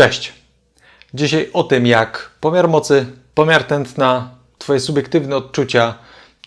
Cześć! Dzisiaj o tym, jak pomiar mocy, pomiar tętna, Twoje subiektywne odczucia,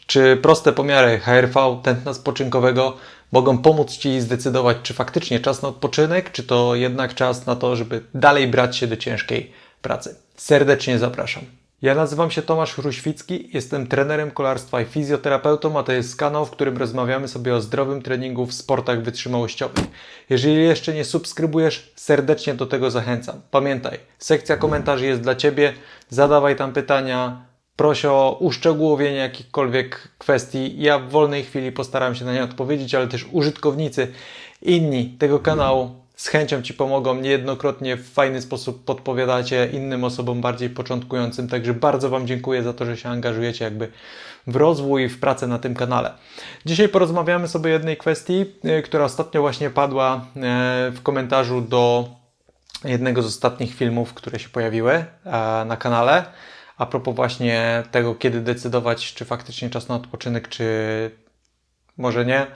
czy proste pomiary HRV, tętna spoczynkowego mogą pomóc Ci zdecydować, czy faktycznie czas na odpoczynek, czy to jednak czas na to, żeby dalej brać się do ciężkiej pracy. Serdecznie zapraszam. Ja nazywam się Tomasz Hruświcki, jestem trenerem kolarstwa i fizjoterapeutą, a to jest kanał, w którym rozmawiamy sobie o zdrowym treningu w sportach wytrzymałościowych. Jeżeli jeszcze nie subskrybujesz, serdecznie do tego zachęcam. Pamiętaj, sekcja komentarzy jest dla Ciebie, zadawaj tam pytania, proszę o uszczegółowienie jakichkolwiek kwestii. Ja w wolnej chwili postaram się na nie odpowiedzieć, ale też użytkownicy inni tego kanału z chęcią Ci pomogą. Niejednokrotnie w fajny sposób podpowiadacie innym osobom bardziej początkującym. Także bardzo Wam dziękuję za to, że się angażujecie jakby w rozwój i w pracę na tym kanale. Dzisiaj porozmawiamy sobie o jednej kwestii, y, która ostatnio właśnie padła y, w komentarzu do jednego z ostatnich filmów, które się pojawiły y, na kanale. A propos właśnie tego, kiedy decydować, czy faktycznie czas na odpoczynek, czy może nie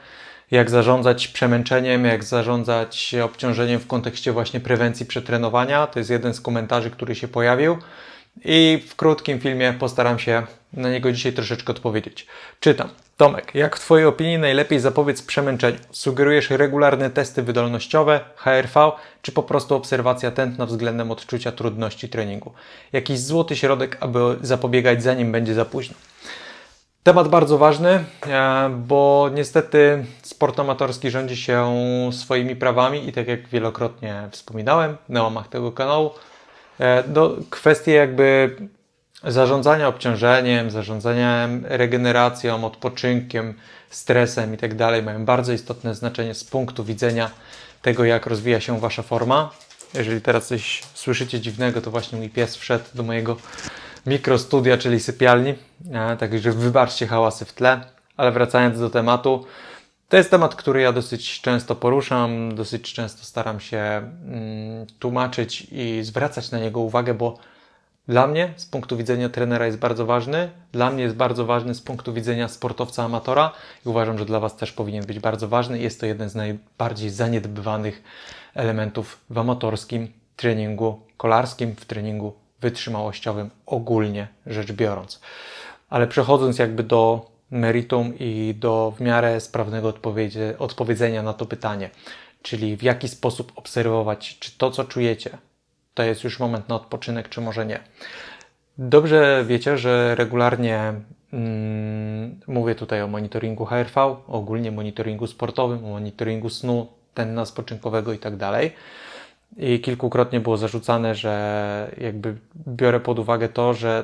jak zarządzać przemęczeniem, jak zarządzać obciążeniem w kontekście właśnie prewencji przetrenowania. To jest jeden z komentarzy, który się pojawił. I w krótkim filmie postaram się na niego dzisiaj troszeczkę odpowiedzieć. Czytam. Tomek, jak w Twojej opinii najlepiej zapobiec przemęczeniu? Sugerujesz regularne testy wydolnościowe, HRV, czy po prostu obserwacja tętna względem odczucia trudności treningu? Jakiś złoty środek, aby zapobiegać zanim będzie za późno. Temat bardzo ważny, e, bo niestety sport amatorski rządzi się swoimi prawami i tak jak wielokrotnie wspominałem na łamach tego kanału, e, do kwestie jakby zarządzania obciążeniem, zarządzaniem regeneracją, odpoczynkiem, stresem i tak dalej mają bardzo istotne znaczenie z punktu widzenia tego, jak rozwija się Wasza forma. Jeżeli teraz coś słyszycie dziwnego, to właśnie mój pies wszedł do mojego mikrostudia, czyli sypialni. E, także wybaczcie hałasy w tle. Ale wracając do tematu, to jest temat, który ja dosyć często poruszam, dosyć często staram się mm, tłumaczyć i zwracać na niego uwagę, bo dla mnie z punktu widzenia trenera jest bardzo ważny, dla mnie jest bardzo ważny z punktu widzenia sportowca amatora i uważam, że dla Was też powinien być bardzo ważny. Jest to jeden z najbardziej zaniedbywanych elementów w amatorskim treningu kolarskim, w treningu wytrzymałościowym ogólnie rzecz biorąc. Ale przechodząc jakby do meritum i do w miarę sprawnego odpowiedzenia na to pytanie, czyli w jaki sposób obserwować, czy to, co czujecie, to jest już moment na odpoczynek, czy może nie. Dobrze wiecie, że regularnie mm, mówię tutaj o monitoringu HRV, ogólnie monitoringu sportowym, monitoringu snu, tenna spoczynkowego i tak dalej. I kilkukrotnie było zarzucane, że jakby biorę pod uwagę to, że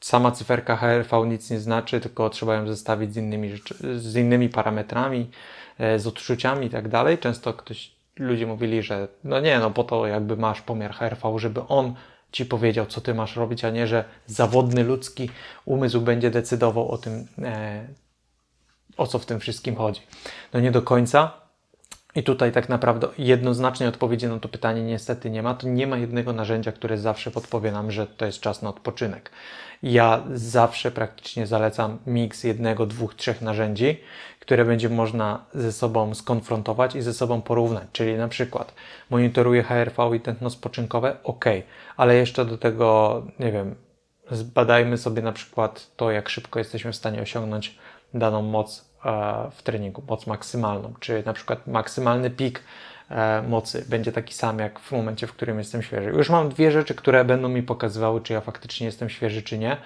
sama cyferka HRV nic nie znaczy, tylko trzeba ją zestawić z innymi, z innymi parametrami, e, z odczuciami i tak dalej. Często ktoś, ludzie mówili, że no nie, no po to jakby masz pomiar HRV, żeby on ci powiedział, co ty masz robić, a nie, że zawodny ludzki umysł będzie decydował o tym, e, o co w tym wszystkim chodzi. No nie do końca. I tutaj tak naprawdę jednoznacznej odpowiedzi na to pytanie niestety nie ma. To nie ma jednego narzędzia, które zawsze podpowie nam, że to jest czas na odpoczynek. Ja zawsze praktycznie zalecam miks jednego, dwóch, trzech narzędzi, które będzie można ze sobą skonfrontować i ze sobą porównać. Czyli na przykład monitoruję HRV i tętno spoczynkowe, ok, ale jeszcze do tego, nie wiem, zbadajmy sobie na przykład to, jak szybko jesteśmy w stanie osiągnąć daną moc w treningu, moc maksymalną, czy na przykład maksymalny pik e, mocy będzie taki sam jak w momencie, w którym jestem świeży. Już mam dwie rzeczy, które będą mi pokazywały, czy ja faktycznie jestem świeży, czy nie.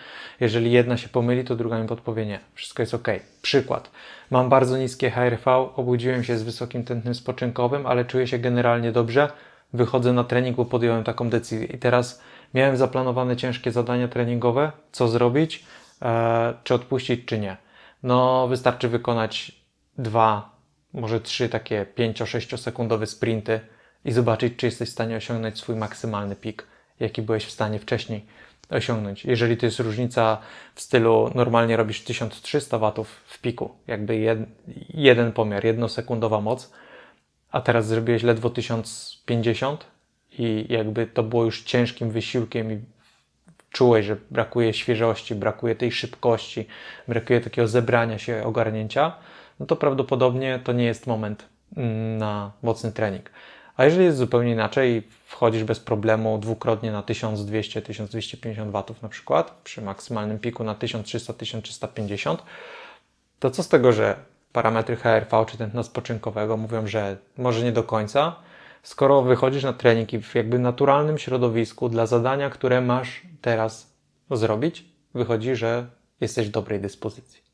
Jeżeli jedna się pomyli, to druga mi podpowie nie. Wszystko jest ok. Przykład. Mam bardzo niskie HRV, obudziłem się z wysokim tętnym spoczynkowym, ale czuję się generalnie dobrze. Wychodzę na trening, bo podjąłem taką decyzję. I teraz miałem zaplanowane ciężkie zadania treningowe. Co zrobić? E, czy odpuścić, czy nie? No wystarczy wykonać dwa, może trzy takie 5-6 sekundowe sprinty i zobaczyć, czy jesteś w stanie osiągnąć swój maksymalny pik, jaki byłeś w stanie wcześniej osiągnąć. Jeżeli to jest różnica w stylu normalnie robisz 1300 watów w piku, jakby jed, jeden pomiar, jednosekundowa moc, a teraz zrobiłeś ledwo 1050 i jakby to było już ciężkim wysiłkiem i czułeś, że brakuje świeżości, brakuje tej szybkości, brakuje takiego zebrania się, ogarnięcia, no to prawdopodobnie to nie jest moment mm, na mocny trening. A jeżeli jest zupełnie inaczej, wchodzisz bez problemu dwukrotnie na 1200-1250 W na przykład, przy maksymalnym piku na 1300-1350, to co z tego, że parametry HRV czy tętna spoczynkowego mówią, że może nie do końca, skoro wychodzisz na trening i w jakby naturalnym środowisku dla zadania, które masz teraz zrobić, wychodzi, że jesteś w dobrej dyspozycji.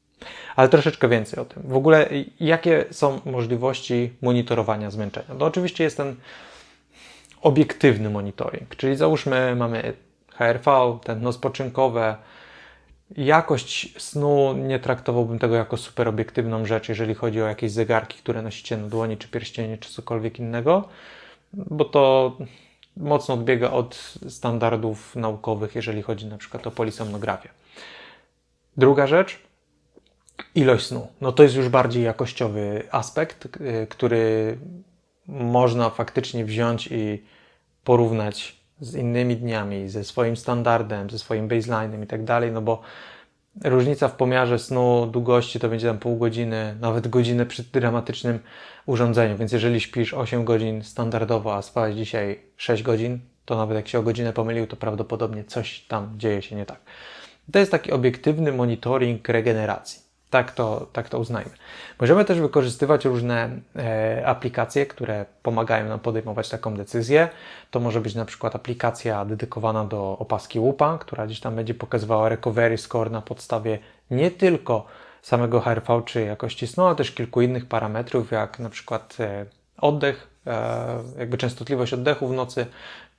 Ale troszeczkę więcej o tym. W ogóle, jakie są możliwości monitorowania zmęczenia? No, oczywiście jest ten obiektywny monitoring, czyli załóżmy, mamy HRV, tętno spoczynkowe. Jakość snu nie traktowałbym tego jako super obiektywną rzecz, jeżeli chodzi o jakieś zegarki, które nosicie na dłoni, czy pierścienie, czy cokolwiek innego, bo to mocno odbiega od standardów naukowych, jeżeli chodzi na przykład o polisomnografię. Druga rzecz, ilość snu. No to jest już bardziej jakościowy aspekt, który można faktycznie wziąć i porównać z innymi dniami, ze swoim standardem, ze swoim baseline'em i tak dalej, no bo różnica w pomiarze snu, długości to będzie tam pół godziny, nawet godzinę przy dramatycznym urządzeniu, więc jeżeli śpisz 8 godzin standardowo, a spałeś dzisiaj 6 godzin, to nawet jak się o godzinę pomylił, to prawdopodobnie coś tam dzieje się nie tak. To jest taki obiektywny monitoring regeneracji. Tak to, tak to uznajmy. Możemy też wykorzystywać różne e, aplikacje, które pomagają nam podejmować taką decyzję. To może być na przykład aplikacja dedykowana do opaski łupa, która gdzieś tam będzie pokazywała recovery score na podstawie nie tylko samego HRV czy jakości snu, ale też kilku innych parametrów, jak na przykład e, oddech, e, jakby częstotliwość oddechu w nocy,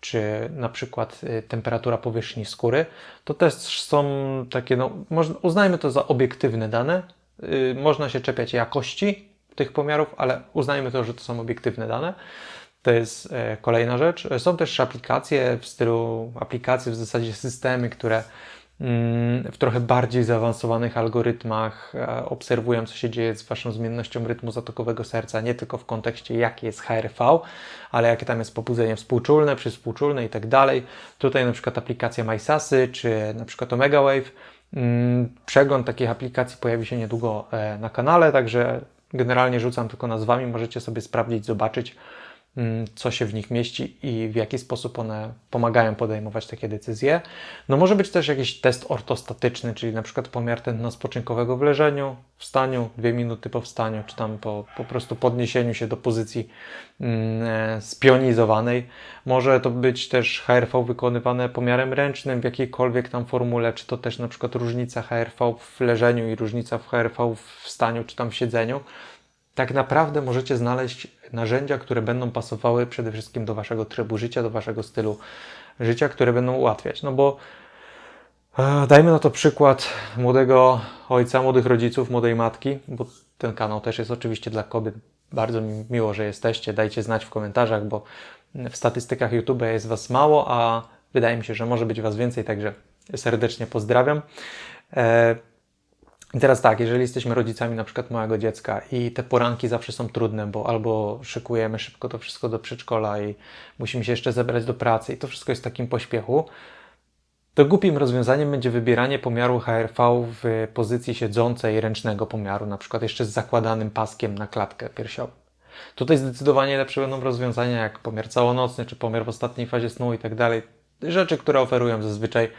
czy na przykład e, temperatura powierzchni skóry, to też są takie, no, uznajmy to za obiektywne dane. Można się czepiać jakości tych pomiarów, ale uznajmy to, że to są obiektywne dane. To jest kolejna rzecz. Są też aplikacje w stylu aplikacji, w zasadzie systemy, które w trochę bardziej zaawansowanych algorytmach e, obserwują, co się dzieje z Waszą zmiennością rytmu zatokowego serca, nie tylko w kontekście, jaki jest HRV, ale jakie tam jest pobudzenie współczulne, przyspółczulne i tak dalej. Tutaj na przykład aplikacja MySasy, czy na przykład Omega Wave. Mm, przegląd takich aplikacji pojawi się niedługo e, na kanale, także generalnie rzucam tylko nazwami, możecie sobie sprawdzić, zobaczyć. Mm, co się w nich mieści i w jaki sposób one pomagają podejmować takie decyzje. No może być też jakiś test ortostatyczny, czyli na przykład pomiar tętna spoczynkowego w leżeniu, w staniu, dwie minuty po wstaniu, czy tam po, po prostu podniesieniu się do pozycji mm, e, spionizowanej. Może to być też HRV wykonywane pomiarem ręcznym w jakiejkolwiek tam formule, czy to też na przykład różnica HRV w leżeniu i różnica w HRV w staniu, czy tam w siedzeniu tak naprawdę możecie znaleźć narzędzia, które będą pasowały przede wszystkim do Waszego trybu życia, do Waszego stylu życia, które będą ułatwiać. No bo e, dajmy na to przykład młodego ojca, młodych rodziców, młodej matki, bo ten kanał też jest oczywiście dla kobiet. Bardzo mi miło, że jesteście. Dajcie znać w komentarzach, bo w statystykach YouTube jest Was mało, a wydaje mi się, że może być Was więcej, także serdecznie pozdrawiam. I teraz tak, jeżeli jesteśmy rodzicami na przykład małego dziecka i te poranki zawsze są trudne, bo albo szykujemy szybko to wszystko do przedszkola i musimy się jeszcze zebrać do pracy i to wszystko jest w takim pośpiechu, to głupim rozwiązaniem będzie wybieranie pomiaru HRV w pozycji siedzącej ręcznego pomiaru, na przykład jeszcze z zakładanym paskiem na klatkę piersiową. Tutaj zdecydowanie lepsze będą rozwiązania jak pomiar całonocny, czy pomiar w ostatniej fazie snu i tak dalej. Rzeczy, które oferują zazwyczaj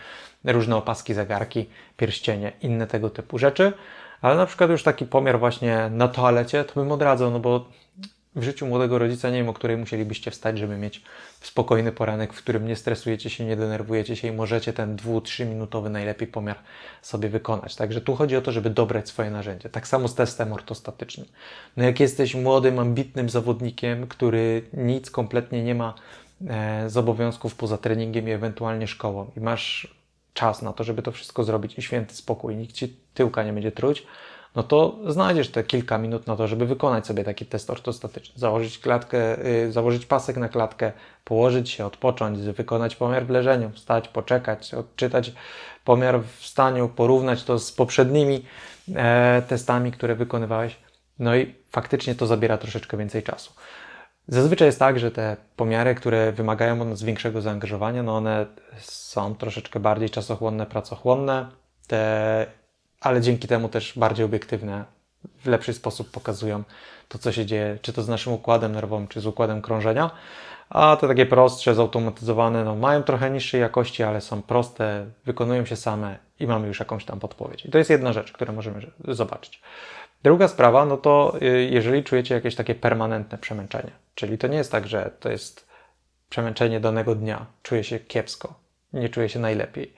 różne opaski, zegarki, pierścienie, inne tego typu rzeczy. Ale na przykład już taki pomiar właśnie na toalecie, to bym odradzał, no bo w życiu młodego rodzica nie wiem, o której musielibyście wstać, żeby mieć spokojny poranek, w którym nie stresujecie się, nie denerwujecie się i możecie ten 2-3 minutowy najlepiej pomiar sobie wykonać. Także tu chodzi o to, żeby dobrać swoje narzędzie. Tak samo z testem ortostatycznym. No jak jesteś młodym, ambitnym zawodnikiem, który nic kompletnie nie ma e, z obowiązków poza treningiem i ewentualnie szkołą i masz czas na to, żeby to wszystko zrobić i święty spokój, nikt ci tyłka nie będzie truć, no to znajdziesz te kilka minut na to, żeby wykonać sobie taki test ortostatyczny. Założyć klatkę, yy, założyć pasek na klatkę, położyć się, odpocząć, wykonać pomiar w leżeniu, wstać, poczekać, odczytać pomiar w staniu, porównać to z poprzednimi e, testami, które wykonywałeś. No i faktycznie to zabiera troszeczkę więcej czasu. Zazwyczaj jest tak, że te pomiary, które wymagają od nas większego zaangażowania, no one są troszeczkę bardziej czasochłonne, pracochłonne, te, ale dzięki temu też bardziej obiektywne w lepszy sposób pokazują to, co się dzieje, czy to z naszym układem nerwowym, czy z układem krążenia. A te takie prostsze, zautomatyzowane, no, mają trochę niższej jakości, ale są proste, wykonują się same i mamy już jakąś tam podpowiedź. I to jest jedna rzecz, którą możemy zobaczyć. Druga sprawa, no to y, jeżeli czujecie jakieś takie permanentne przemęczenie, czyli to nie jest tak, że to jest przemęczenie danego dnia, czuję się kiepsko, nie czuję się najlepiej,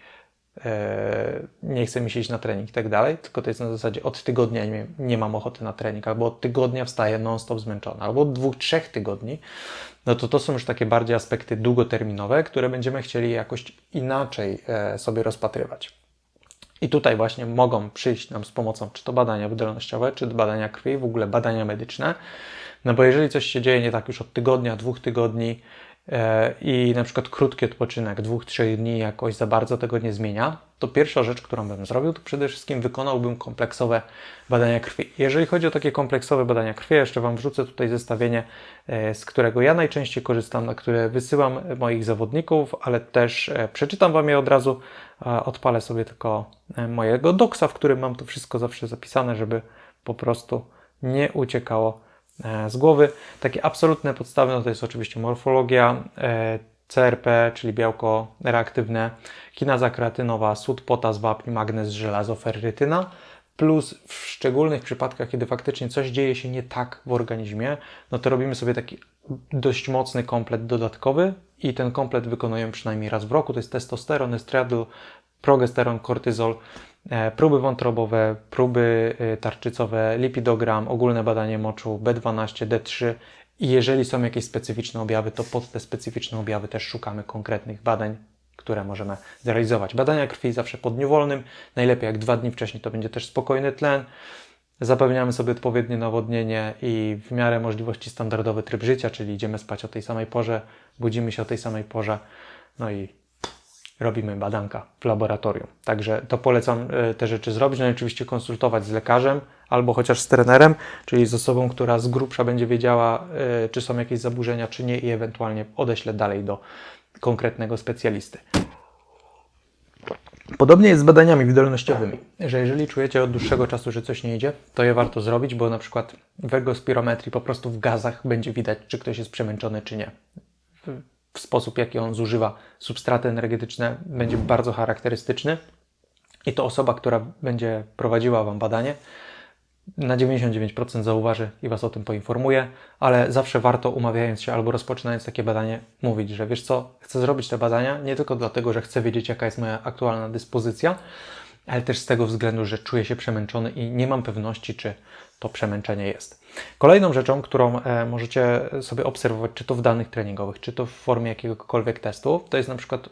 e, nie chce mi się iść na trening i tak dalej, tylko to jest na zasadzie od tygodnia nie, nie mam ochoty na trening, albo od tygodnia wstaję non-stop zmęczony, albo od dwóch, trzech tygodni, no to to są już takie bardziej aspekty długoterminowe, które będziemy chcieli jakoś inaczej e, sobie rozpatrywać. I tutaj właśnie mogą przyjść nam z pomocą czy to badania wydolnościowe, czy badania krwi, w ogóle badania medyczne. No bo jeżeli coś się dzieje nie tak już od tygodnia, dwóch tygodni i na przykład krótki odpoczynek, dwóch, trzech dni jakoś za bardzo tego nie zmienia, to pierwsza rzecz, którą bym zrobił, to przede wszystkim wykonałbym kompleksowe badania krwi. Jeżeli chodzi o takie kompleksowe badania krwi, jeszcze Wam wrzucę tutaj zestawienie, e, z którego ja najczęściej korzystam, na które wysyłam moich zawodników, ale też e, przeczytam Wam je od razu, odpalę sobie tylko e, mojego doksa, w którym mam to wszystko zawsze zapisane, żeby po prostu nie uciekało z głowy. Takie absolutne podstawy, no to jest oczywiście morfologia, CRP, czyli białko reaktywne, kinaza kreatynowa, sód, potas, wapń, magnez, żelazo, ferrytyna, plus w szczególnych przypadkach, kiedy faktycznie coś dzieje się nie tak w organizmie, no to robimy sobie taki dość mocny komplet dodatkowy i ten komplet wykonujemy przynajmniej raz w roku. To jest testosteron, estradiol, progesteron, kortyzol, e, próby wątrobowe, próby e, tarczycowe, lipidogram, ogólne badanie moczu, B12, D3 i jeżeli są jakieś specyficzne objawy, to pod te specyficzne objawy też szukamy konkretnych badań, które możemy zrealizować. Badania krwi zawsze po dniu wolnym, najlepiej jak dwa dni wcześniej to będzie też spokojny tlen. Zapewniamy sobie odpowiednie nawodnienie i w miarę możliwości standardowy tryb życia, czyli idziemy spać o tej samej porze, budzimy się o tej samej porze, no i robimy badanka w laboratorium. Także to polecam e, te rzeczy zrobić. No i oczywiście konsultować z lekarzem albo chociaż z trenerem, czyli z osobą, która z grubsza będzie wiedziała, e, czy są jakieś zaburzenia, czy nie i ewentualnie odeślę dalej do konkretnego specjalisty. Podobnie jest z badaniami wydolnościowymi, że jeżeli czujecie od dłuższego czasu, że coś nie idzie, to je warto zrobić, bo na przykład w ergospirometrii po prostu w gazach będzie widać, czy ktoś jest przemęczony, czy nie w sposób, jaki on zużywa substraty energetyczne, będzie bardzo charakterystyczny. I to osoba, która będzie prowadziła Wam badanie, na 99% zauważy i Was o tym poinformuje, ale zawsze warto umawiając się albo rozpoczynając takie badanie mówić, że wiesz co, chcę zrobić te badania nie tylko dlatego, że chcę wiedzieć jaka jest moja aktualna dyspozycja, ale też z tego względu, że czuję się przemęczony i nie mam pewności, czy to przemęczenie jest. Kolejną rzeczą, którą e, możecie sobie obserwować, czy to w danych treningowych, czy to w formie jakiegokolwiek testu, to jest na przykład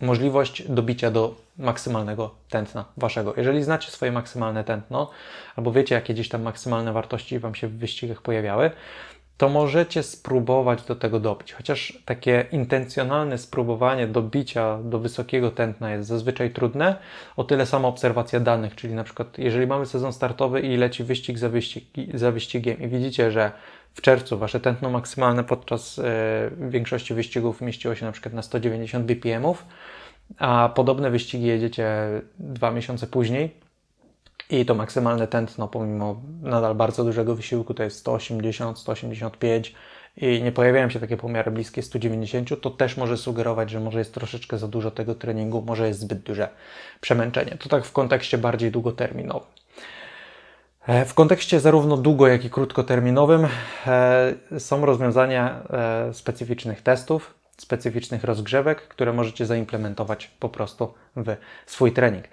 możliwość dobicia do maksymalnego tętna waszego. Jeżeli znacie swoje maksymalne tętno, albo wiecie, jakie gdzieś tam maksymalne wartości Wam się w wyścigach pojawiały, to możecie spróbować do tego dobić. Chociaż takie intencjonalne spróbowanie dobicia do wysokiego tętna jest zazwyczaj trudne, o tyle sama obserwacja danych, czyli na przykład jeżeli mamy sezon startowy i leci wyścig za, wyścig, za wyścigiem i widzicie, że w czerwcu wasze tętno maksymalne podczas e, większości wyścigów mieściło się na przykład na 190 bpm, a podobne wyścigi jedziecie dwa miesiące później, i to maksymalne tętno, pomimo nadal bardzo dużego wysiłku, to jest 180, 185 i nie pojawiają się takie pomiary bliskie 190, to też może sugerować, że może jest troszeczkę za dużo tego treningu, może jest zbyt duże przemęczenie. To tak w kontekście bardziej długoterminowym. E, w kontekście zarówno długo, jak i krótkoterminowym e, są rozwiązania e, specyficznych testów, specyficznych rozgrzewek, które możecie zaimplementować po prostu w swój trening.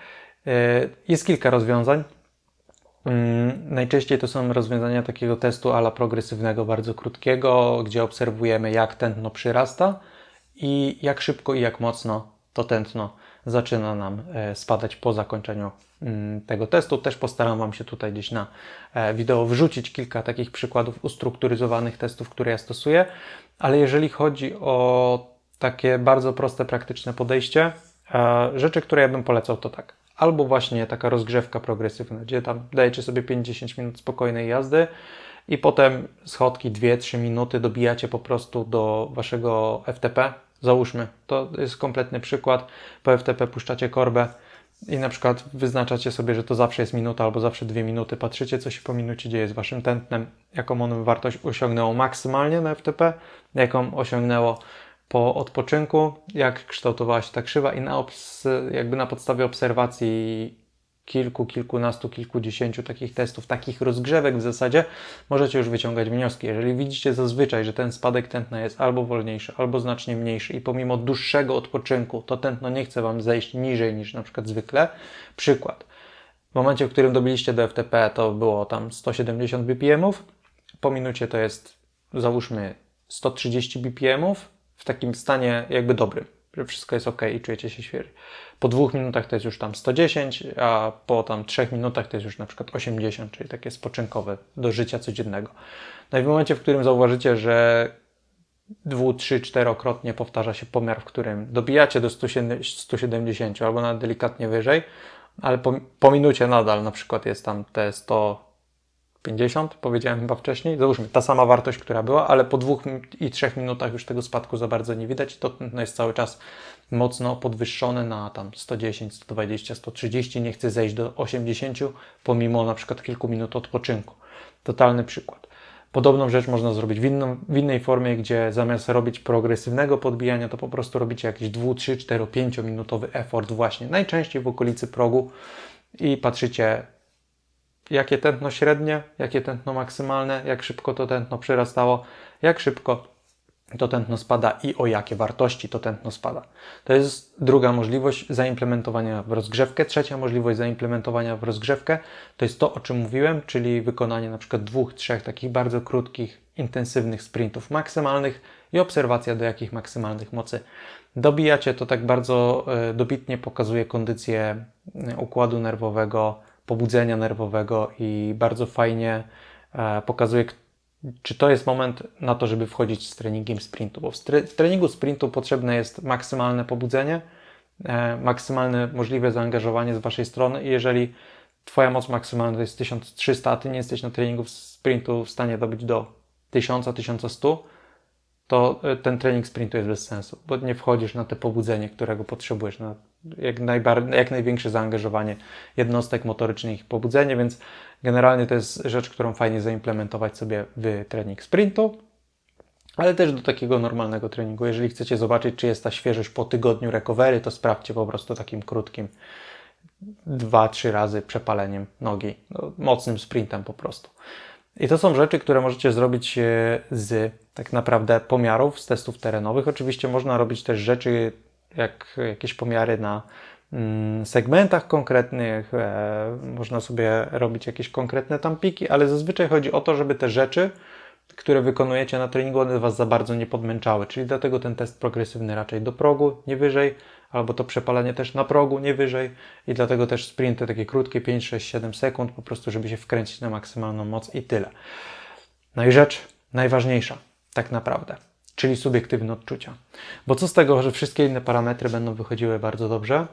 E, jest kilka rozwiązań. Mm, najczęściej to są rozwiązania takiego testu ala progresywnego, bardzo krótkiego, gdzie obserwujemy jak tętno przyrasta i jak szybko i jak mocno to tętno zaczyna nam e, spadać po zakończeniu mm, tego testu. Też postaram Wam się tutaj gdzieś na e, wideo wrzucić kilka takich przykładów ustrukturyzowanych testów, które ja stosuję, ale jeżeli chodzi o takie bardzo proste, praktyczne podejście, rzeczy, które ja bym polecał, to tak albo właśnie taka rozgrzewka progresywna, gdzie tam dajecie sobie 50 minut spokojnej jazdy i potem schodki 2-3 minuty dobijacie po prostu do waszego FTP. Załóżmy, to jest kompletny przykład. Po FTP puszczacie korbę i na przykład wyznaczacie sobie, że to zawsze jest minuta albo zawsze dwie minuty, patrzycie, co się po minucie dzieje z waszym tętnem, jaką ono wartość osiągnęło maksymalnie na FTP, jaką osiągnęło po odpoczynku, jak kształtowała się ta krzywa i na jakby na podstawie obserwacji kilku, kilkunastu, kilkudziesięciu takich testów, takich rozgrzewek w zasadzie, możecie już wyciągać wnioski. Jeżeli widzicie zazwyczaj, że ten spadek tętna jest albo wolniejszy, albo znacznie mniejszy i pomimo dłuższego odpoczynku to tętno nie chce Wam zejść niżej niż na przykład zwykle, przykład. W momencie, w którym dobiliście do FTP, to było tam 170 BPM-ów, po minucie to jest załóżmy 130 BPM-ów w takim stanie jakby dobrym, że wszystko jest ok i czujecie się świeżo. Po dwóch minutach to jest już tam 110, a po tam trzech minutach to jest już na przykład 80, czyli takie spoczynkowe do życia codziennego. No i w momencie, w którym zauważycie, że dwu, trzy, czterokrotnie powtarza się pomiar, w którym dobijacie do 170 albo nawet delikatnie wyżej, ale po, po minucie nadal na przykład jest tam te 150, powiedziałem chyba wcześniej, załóżmy ta sama wartość, która była, ale po dwóch i trzech minutach już tego spadku za bardzo nie widać, to no jest cały czas mocno podwyższone na tam 110, 120, 130, nie chce zejść do 80, pomimo na przykład kilku minut odpoczynku. Totalny przykład. Podobną rzecz można zrobić w, inną, w innej formie, gdzie zamiast robić progresywnego podbijania, to po prostu robicie jakiś 2, 3, 4, 5 minutowy effort właśnie, najczęściej w okolicy progu i patrzycie jakie tętno średnie, jakie tętno maksymalne, jak szybko to tętno przyrastało, jak szybko to tętno spada i o jakie wartości to tętno spada. To jest druga możliwość zaimplementowania w rozgrzewkę. Trzecia możliwość zaimplementowania w rozgrzewkę to jest to, o czym mówiłem, czyli wykonanie na przykład dwóch, trzech takich bardzo krótkich, intensywnych sprintów maksymalnych i obserwacja do jakich maksymalnych mocy dobijacie. To tak bardzo e, dobitnie pokazuje kondycję e, układu nerwowego, pobudzenia nerwowego i bardzo fajnie e, pokazuje, czy to jest moment na to, żeby wchodzić z treningiem sprintu, bo w, treningu sprintu potrzebne jest maksymalne pobudzenie, e, maksymalne możliwe zaangażowanie z Waszej strony i jeżeli Twoja moc maksymalna to jest 1300, a Ty nie jesteś na treningu sprintu w stanie dobyć do 1000-1100, to e, ten trening sprintu jest bez sensu, bo nie wchodzisz na te pobudzenie, którego potrzebujesz, na jak, jak największe zaangażowanie jednostek motorycznych i pobudzenie, więc generalnie to jest rzecz, którą fajnie zaimplementować sobie w trening sprintu, ale też do takiego normalnego treningu. Jeżeli chcecie zobaczyć, czy jest ta świeżość po tygodniu recovery, to sprawdźcie po prostu takim krótkim dwa, trzy razy przepaleniem nogi, no, mocnym sprintem po prostu. I to są rzeczy, które możecie zrobić e, z tak naprawdę pomiarów, z testów terenowych. Oczywiście można robić też rzeczy, jak jakieś pomiary na mm, segmentach konkretnych, e, można sobie robić jakieś konkretne tam piki, ale zazwyczaj chodzi o to, żeby te rzeczy, które wykonujecie na treningu, one Was za bardzo nie podmęczały. Czyli dlatego ten test progresywny raczej do progu, nie wyżej, albo to przepalenie też na progu, nie wyżej. I dlatego też sprinty takie krótkie, 5, 6, 7 sekund, po prostu, żeby się wkręcić na maksymalną moc i tyle. No i rzecz najważniejsza, tak naprawdę, czyli subiektywne odczucia. Bo co z tego, że wszystkie inne parametry będą wychodziły bardzo dobrze,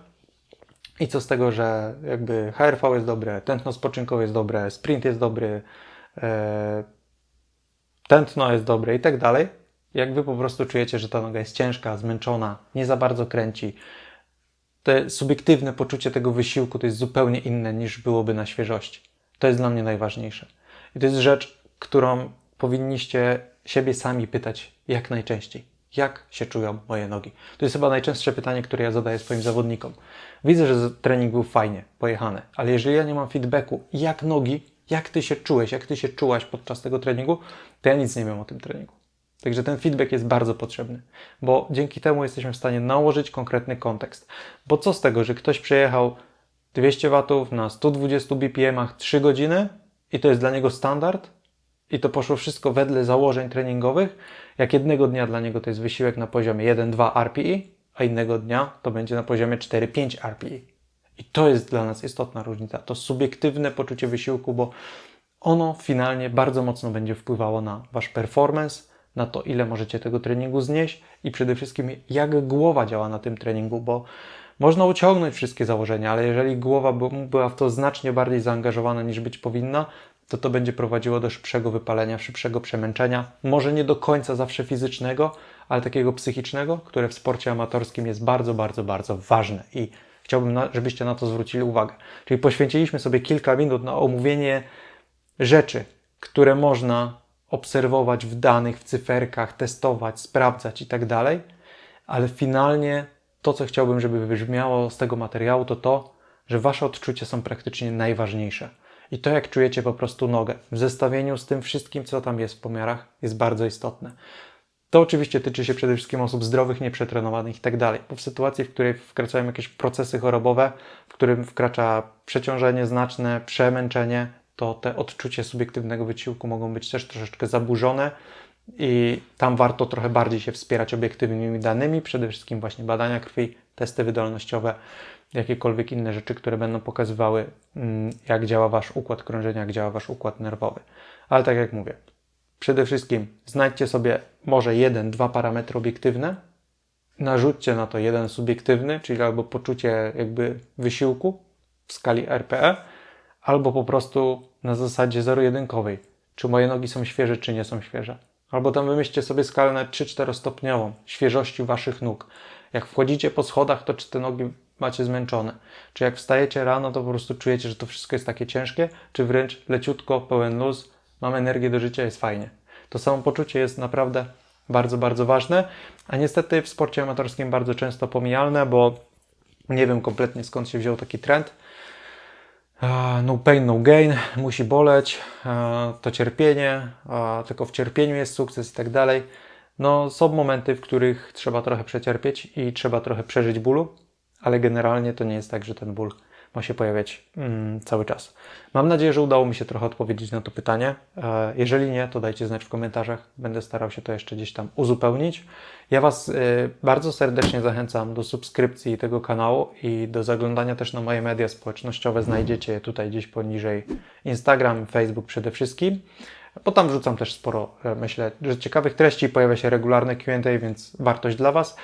i co z tego, że jakby HRV jest dobre, tętno spoczynkowe jest dobre, sprint jest dobry, e, tętno jest dobre i tak dalej, jak Wy po prostu czujecie, że ta noga jest ciężka, zmęczona, nie za bardzo kręci, to subiektywne poczucie tego wysiłku to jest zupełnie inne niż byłoby na świeżości. To jest dla mnie najważniejsze. I to jest rzecz, którą powinniście siebie sami pytać jak najczęściej. Jak się czują moje nogi? To jest chyba najczęstsze pytanie, które ja zadaję swoim zawodnikom. Widzę, że trening był fajnie, pojechany, ale jeżeli ja nie mam feedbacku, jak nogi, jak ty się czułeś, jak ty się czułaś podczas tego treningu, to ja nic nie wiem o tym treningu. Także ten feedback jest bardzo potrzebny, bo dzięki temu jesteśmy w stanie nałożyć konkretny kontekst. Bo co z tego, że ktoś przejechał 200 W na 120 BPM 3 godziny i to jest dla niego standard i to poszło wszystko wedle założeń treningowych, jak jednego dnia dla niego to jest wysiłek na poziomie 1-2 RPI, a innego dnia to będzie na poziomie 4-5 RPI. I to jest dla nas istotna różnica. To subiektywne poczucie wysiłku, bo ono finalnie bardzo mocno będzie wpływało na Wasz performance, na to, ile możecie tego treningu znieść i przede wszystkim, jak głowa działa na tym treningu, bo można uciągnąć wszystkie założenia, ale jeżeli głowa była w to znacznie bardziej zaangażowana niż być powinna, to to będzie prowadziło do szybszego wypalenia, szybszego przemęczenia. Może nie do końca zawsze fizycznego, ale takiego psychicznego, które w sporcie amatorskim jest bardzo, bardzo, bardzo ważne. I Chciałbym, żebyście na to zwrócili uwagę. Czyli poświęciliśmy sobie kilka minut na omówienie rzeczy, które można obserwować w danych, w cyferkach, testować, sprawdzać i tak dalej, ale finalnie to, co chciałbym, żeby wybrzmiało z tego materiału, to to, że Wasze odczucia są praktycznie najważniejsze. I to, jak czujecie po prostu nogę w zestawieniu z tym wszystkim, co tam jest w pomiarach, jest bardzo istotne. To oczywiście tyczy się przede wszystkim osób zdrowych, nieprzetrenowanych i tak. Bo w sytuacji, w której wkraczają jakieś procesy chorobowe, w którym wkracza przeciążenie znaczne, przemęczenie, to te odczucie subiektywnego wysiłku mogą być też troszeczkę zaburzone i tam warto trochę bardziej się wspierać obiektywnymi danymi, przede wszystkim właśnie badania krwi, testy wydolnościowe, jakiekolwiek inne rzeczy, które będą pokazywały, mm, jak działa Wasz układ krążenia, jak działa Wasz układ nerwowy. Ale tak jak mówię, przede wszystkim znajdźcie sobie może jeden, dwa parametry obiektywne, narzućcie na to jeden subiektywny, czyli albo poczucie jakby wysiłku w skali RPE, albo po prostu na zasadzie zero-jedynkowej, czy moje nogi są świeże, czy nie są świeże. Albo tam wymyślcie sobie skalę na 3-4 stopniową świeżości waszych nóg. Jak wchodzicie po schodach, to czy te nogi macie zmęczone? Czy jak wstajecie rano, to po prostu czujecie, że to wszystko jest takie ciężkie? Czy wręcz leciutko, pełen luz, mam energię do życia, jest fajnie? To samopoczucie jest naprawdę bardzo, bardzo ważne, a niestety w sporcie amatorskim bardzo często pomijalne, bo nie wiem kompletnie skąd się wziął taki trend. No pain, no gain, musi boleć, to cierpienie, tylko w cierpieniu jest sukces i tak dalej. No, są momenty, w których trzeba trochę przecierpieć i trzeba trochę przeżyć bólu, ale generalnie to nie jest tak, że ten ból ma się pojawiać mm, cały czas. Mam nadzieję, że udało mi się trochę odpowiedzieć na to pytanie. E, Jeżeli nie, to dajcie znać w komentarzach. Będę starał się to jeszcze gdzieś tam uzupełnić. Ja Was e, bardzo serdecznie zachęcam do subskrypcji tego kanału i do zaglądania też na moje media społecznościowe. Znajdziecie je tutaj gdzieś poniżej Instagram, Facebook przede wszystkim. Bo tam wrzucam też sporo, e, myślę, że ciekawych treści. Pojawia się regularne Q&A, więc wartość dla Was.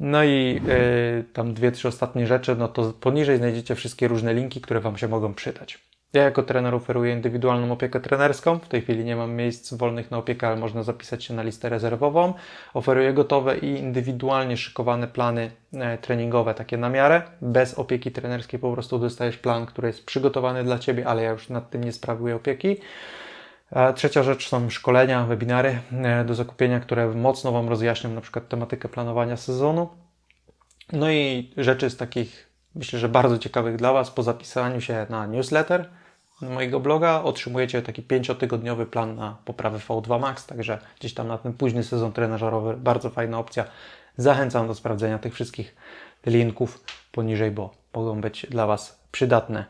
No i y, tam dwie, trzy ostatnie rzeczy, no to poniżej znajdziecie wszystkie różne linki, które Wam się mogą przydać. Ja jako trener oferuję indywidualną opiekę trenerską. W tej chwili nie mam miejsc wolnych na opiekę, ale można zapisać się na listę rezerwową. Oferuję gotowe i indywidualnie szykowane plany e, treningowe, takie na miarę. Bez opieki trenerskiej po prostu dostajesz plan, który jest przygotowany dla Ciebie, ale ja już nad tym nie sprawuję opieki. Trzecia rzecz są szkolenia, webinary e, do zakupienia, które mocno Wam rozjaśnią na przykład tematykę planowania sezonu. No i rzeczy z takich, myślę, że bardzo ciekawych dla Was, po zapisaniu się na newsletter mojego bloga otrzymujecie taki pięciotygodniowy plan na poprawę V2 Max, także gdzieś tam na ten późny sezon trenażerowy, bardzo fajna opcja. Zachęcam do sprawdzenia tych wszystkich linków poniżej, bo mogą być dla Was przydatne.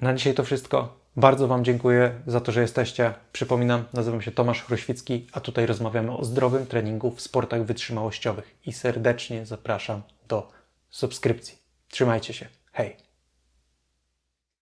Na dzisiaj to wszystko. Bardzo Wam dziękuję za to, że jesteście. Przypominam, nazywam się Tomasz Chroświcki, a tutaj rozmawiamy o zdrowym treningu w sportach wytrzymałościowych i serdecznie zapraszam do subskrypcji. Trzymajcie się. Hej!